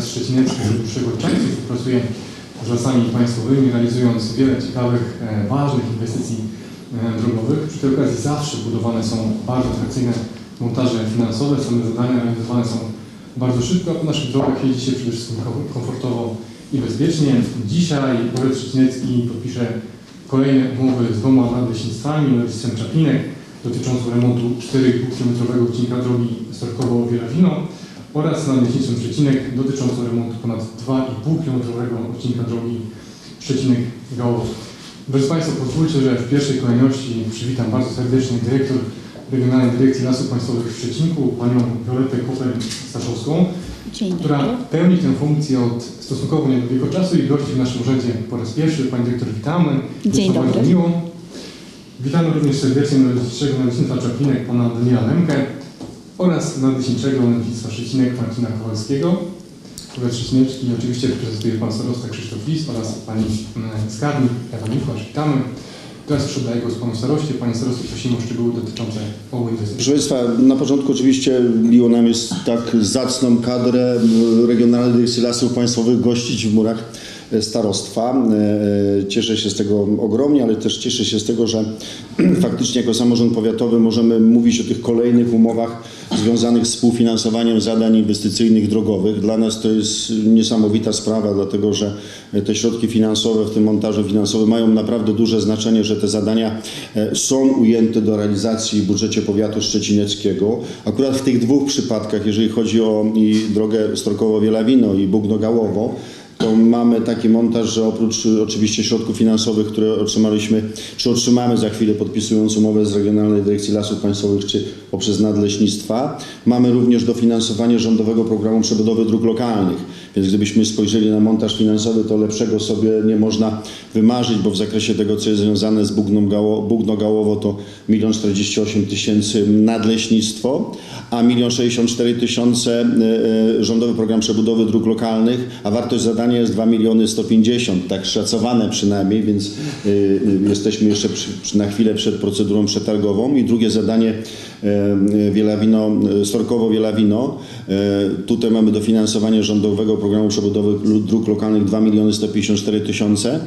Z dłuższego czasu współpracuje z lasami państwowymi, realizując wiele ciekawych, e, ważnych inwestycji e, drogowych. Przy tej okazji zawsze budowane są bardzo atrakcyjne montaże finansowe, same zadania realizowane są bardzo szybko, a po naszych drogach jeździ się przede wszystkim kom- komfortowo i bezpiecznie. Dzisiaj powiat szczecinecki podpisze kolejne umowy z dwoma nadleśnictwami, nadleśnictwem Czaplinek dotyczącą remontu 4,5-kilometrowego odcinka drogi Storkowo-Wielawino oraz nadleśnictwem Przecinek dotyczącą remontu ponad 2,5-kilometrowego odcinka drogi Szczecinek-Gałowo. Drodzy Państwo, pozwólcie, że w pierwszej kolejności przywitam bardzo serdecznie dyrektor Regionalnej Dyrekcji Lasów Państwowych w Szczecinku, panią Violetę Koper-Staszowską, dobry. która pełni tę funkcję od stosunkowo niedługiego czasu i gości w naszym urzędzie po raz pierwszy. Pani dyrektor, witamy. Dzień nam bardzo dobry. miło. Witamy również serdecznie nadleśniczego nadleśnictwa Czaplinek, pana Daniela Lemkę oraz nadleśniczego nadleśnictwa Szczecinek Marcina Kowalskiego. Powiat Szczecineczki oczywiście reprezentuje pan starosta Krzysztof Lis oraz pani mm, skarbnik Ewa Mikułasz. Witamy. Teraz przedaję głos panu staroście. Panie starosto, prosimy o szczegóły dotyczące obu inwestycji. Proszę Państwa, na początku oczywiście miło nam jest tak zacną kadrę m, Regionalnej Dyrekcji Lasów Państwowych gościć w murach starostwa. E, e, Cieszę się z tego ogromnie, ale też cieszę się z tego, że faktycznie jako samorząd powiatowy możemy mówić o tych kolejnych umowach związanych z współfinansowaniem zadań inwestycyjnych drogowych. Dla nas to jest niesamowita sprawa, dlatego że te środki finansowe w tym montażu finansowym mają naprawdę duże znaczenie, że te zadania e, są ujęte do realizacji w budżecie powiatu szczecineckiego. Akurat w tych dwóch przypadkach, jeżeli chodzi o drogę Storkowo-Wielawino i Bugno-Gałowo, to mamy taki montaż, że oprócz y, oczywiście środków finansowych, które otrzymaliśmy, czy otrzymamy za chwilę podpisując umowę z Regionalnej Dyrekcji Lasów Państwowych, czy poprzez nadleśnictwa, mamy również dofinansowanie rządowego programu przebudowy dróg lokalnych. Więc gdybyśmy spojrzeli na montaż finansowy, to lepszego sobie nie można wymarzyć, bo w zakresie tego, co jest związane z Bugno Gałowo, to 1 48 tysięcy nadleśnictwo, a 1 64 tysiące y, y, rządowy program przebudowy dróg lokalnych, a wartość zadania jest 2 miliony 150, tak szacowane przynajmniej, więc y, jesteśmy jeszcze na chwilę przed procedurą przetargową. I drugie zadanie Wielawino, Storkowo-Wielawino. Y, Tutaj mamy dofinansowanie rządowego programu przebudowy dróg lokalnych 2 miliony 154 tysiące,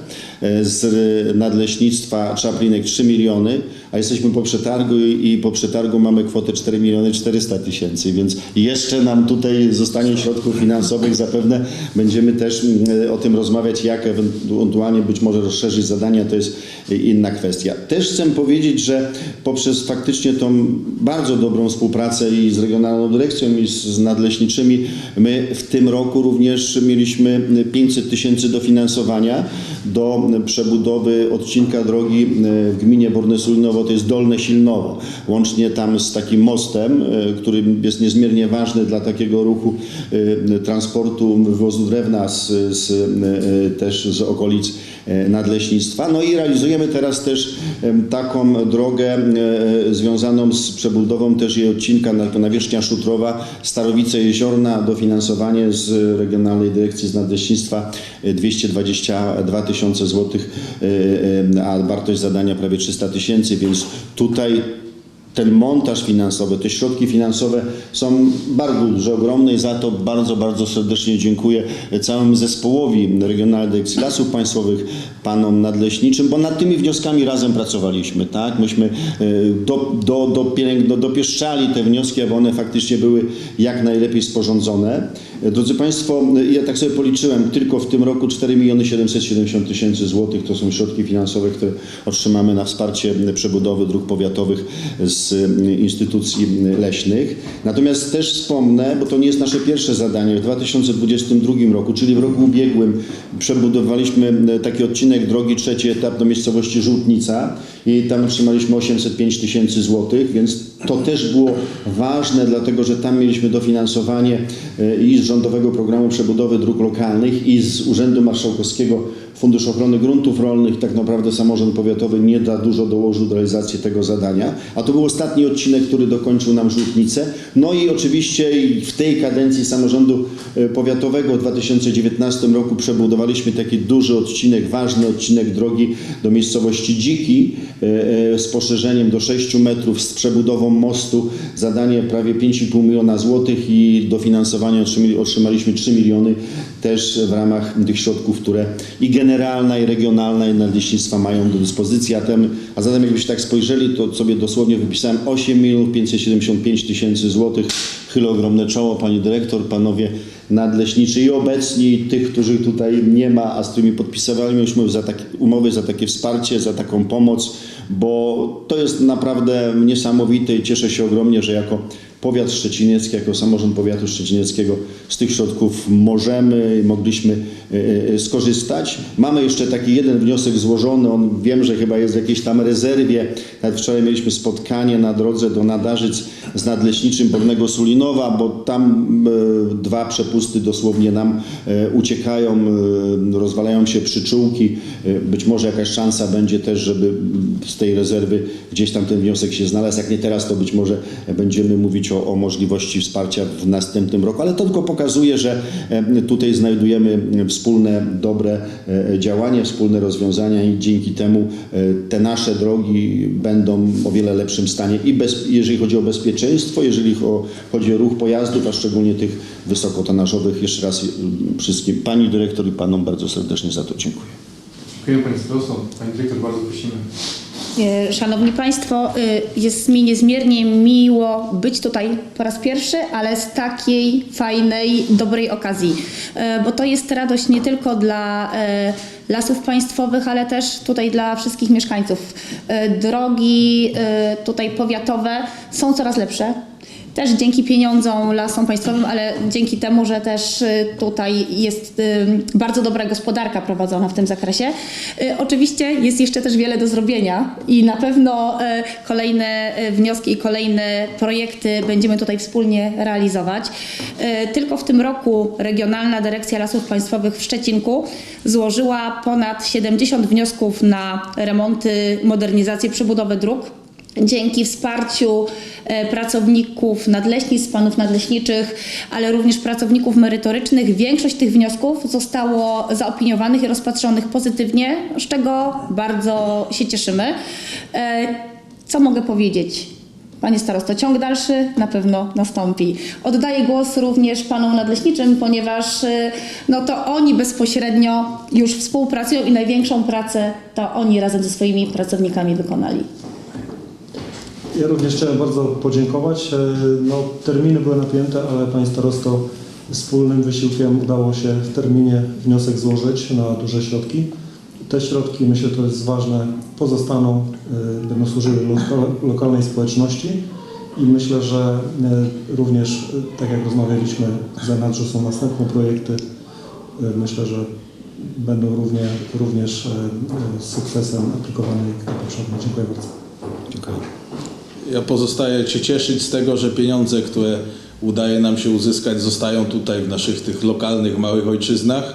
y, z nadleśnictwa Czaplinek 3 miliony, a jesteśmy po przetargu i, po przetargu mamy kwotę 4 miliony 400 tysięcy, więc jeszcze nam tutaj zostanie środków finansowych. Zapewne będziemy też mm, o tym rozmawiać, jak ewentualnie być może rozszerzyć zadania, to jest inna kwestia. Też chcę powiedzieć, że poprzez faktycznie tą bardzo dobrą współpracę i z Regionalną Dyrekcją i z nadleśniczymi, my w tym roku również mieliśmy 500 tysięcy dofinansowania do przebudowy odcinka drogi y, w gminie Bornesulinowo, to jest Dolne Silnowo. Łącznie tam z takim mostem, y, który jest niezmiernie ważny dla takiego ruchu y, transportu wywozu drewna z, z, też z okolic nadleśnictwa. No i realizujemy teraz też taką drogę e, związaną z przebudową też jej odcinka na- nawierzchnia Szutrowa, Starowice Jeziorna, dofinansowanie z Regionalnej Dyrekcji z Nadleśnictwa e, 222 tysiące złotych, e, e, a wartość zadania prawie 300 tysięcy, więc tutaj ten montaż finansowy, te środki finansowe są bardzo duże, ogromne i za to bardzo, bardzo serdecznie dziękuję całemu zespołowi Regionalnej Dyrekcji Lasów Państwowych, panom nadleśniczym, bo nad tymi wnioskami razem pracowaliśmy, tak? Myśmy e, do, do, do, dopieszczali te wnioski, aby one faktycznie były jak najlepiej sporządzone. Drodzy Państwo, ja tak sobie policzyłem, tylko w tym roku 4 miliony 770 tysięcy złotych to są środki finansowe, które otrzymamy na wsparcie przebudowy dróg powiatowych z instytucji leśnych. Natomiast też wspomnę, bo to nie jest nasze pierwsze zadanie, w 2022 roku, czyli w roku ubiegłym przebudowaliśmy taki odcinek drogi, trzeci etap do miejscowości Żółtnica i tam otrzymaliśmy 805 tysięcy złotych, więc to też było ważne, dlatego że tam mieliśmy dofinansowanie y, i z Rządowego Programu Przebudowy Dróg Lokalnych i z Urzędu Marszałkowskiego Fundusz Ochrony Gruntów Rolnych, tak naprawdę samorząd powiatowy nie da dużo dołożył do realizacji tego zadania. A to był ostatni odcinek, który dokończył nam żółtnicę. No i oczywiście w tej kadencji samorządu e, powiatowego w 2019 roku przebudowaliśmy taki duży odcinek, ważny odcinek drogi do miejscowości Dziki e, e, z poszerzeniem do 6 metrów, z przebudową mostu. Zadanie prawie 5,5 miliona złotych i dofinansowanie otrzymaliśmy 3 miliony też w ramach tych środków, które i generalna, i regionalna, i nadleśnictwa mają do dyspozycji. A, a zatem jakbyście tak spojrzeli, to sobie dosłownie wypisałem 8 milionów 575 tysięcy złotych. Chylę ogromne czoło, pani dyrektor, panowie nadleśniczy i obecni, i tych, których tutaj nie ma, a z którymi podpisywaliśmy za takie, umowy za takie wsparcie, za taką pomoc, bo to jest naprawdę niesamowite i cieszę się ogromnie, że jako powiat szczeciniecki, jako samorząd powiatu szczecinieckiego z tych środków możemy i mogliśmy e, e, skorzystać. Mamy jeszcze taki jeden wniosek złożony, on wiem, że chyba jest w jakiejś tam rezerwie. Nawet wczoraj mieliśmy spotkanie na drodze do Nadarzyc z nadleśniczym Bornego Sulinowa, bo tam e, dwa przepusty dosłownie nam uciekają, rozwalają się przyczółki. Być może jakaś szansa będzie też, żeby z tej rezerwy gdzieś tam ten wniosek się znalazł. Jak nie teraz, to być może będziemy mówić o, o możliwości wsparcia w następnym roku, ale to tylko pokazuje, że e, tutaj znajdujemy wspólne, dobre e, działania, wspólne rozwiązania i dzięki temu e, te nasze drogi będą o wiele lepszym stanie i bez, jeżeli chodzi o bezpieczeństwo, jeżeli cho- chodzi o ruch pojazdów, a szczególnie tych wysokotonażowych. Jeszcze raz mm, wszystkim Pani Dyrektor i Panom bardzo serdecznie za to dziękuję. Dziękuję Starosto. Pani Dyrektor, bardzo prosimy. E, Szanowni Państwo, y, jest mi niezmiernie miło być tutaj po raz pierwszy, ale z takiej fajnej, dobrej okazji, E, bo to jest radość nie tylko dla e, lasów państwowych, ale też tutaj dla wszystkich mieszkańców. Drogi tutaj powiatowe są coraz lepsze. Też dzięki pieniądzom lasom państwowym, ale dzięki temu, że też y, tutaj jest y, bardzo dobra gospodarka prowadzona w tym zakresie. Y, Oczywiście jest jeszcze też wiele do zrobienia i na pewno kolejne wnioski i kolejne projekty będziemy tutaj wspólnie realizować. Tylko w tym roku Regionalna Dyrekcja Lasów Państwowych w Szczecinku złożyła ponad 70 wniosków na remonty, modernizację, przebudowę dróg. Dzięki wsparciu e, pracowników nadleśnictw, panów nadleśniczych, ale również pracowników merytorycznych, większość tych wniosków zostało zaopiniowanych i rozpatrzonych pozytywnie, z czego bardzo się cieszymy. E, Co mogę powiedzieć? Panie starosto, ciąg dalszy na pewno nastąpi. Oddaję głos również panom nadleśniczym, ponieważ y, no to oni bezpośrednio już współpracują i największą pracę to oni razem ze swoimi pracownikami wykonali. Ja również chciałem bardzo podziękować. E, No, terminy były napięte, ale Panie Starosto wspólnym wysiłkiem udało się w terminie wniosek złożyć na duże środki. Te środki, myślę, to jest ważne, pozostaną, e, będą służyły loka- lokalnej społeczności i myślę, że e, również, tak jak rozmawialiśmy, w zanadrzu są następne projekty. Myślę, że będą równie, również z sukcesem aplikowane jak te poprzednie. Dziękuję bardzo. Dziękuję. Ja pozostaję się cieszyć z tego, że pieniądze, które udaje nam się uzyskać, zostają tutaj w naszych tych lokalnych, małych ojczyznach.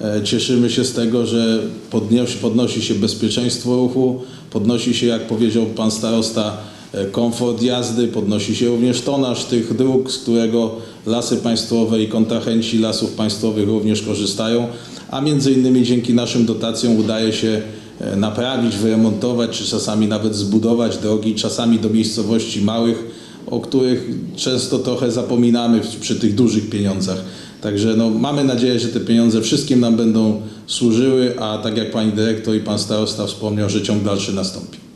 E, Cieszymy się z tego, że podnosi, podnosi się bezpieczeństwo ruchu, podnosi się, jak powiedział pan starosta, e, komfort jazdy, podnosi się również tonaż tych dróg, z którego lasy państwowe i kontrahenci lasów państwowych również korzystają, a między innymi dzięki naszym dotacjom udaje się naprawić, wyremontować, czy czasami nawet zbudować drogi, czasami do miejscowości małych, o których często trochę zapominamy przy tych dużych pieniądzach. Także no, mamy nadzieję, że te pieniądze wszystkim nam będą służyły, a tak jak pani dyrektor i pan starosta wspomniał, że ciąg dalszy nastąpi.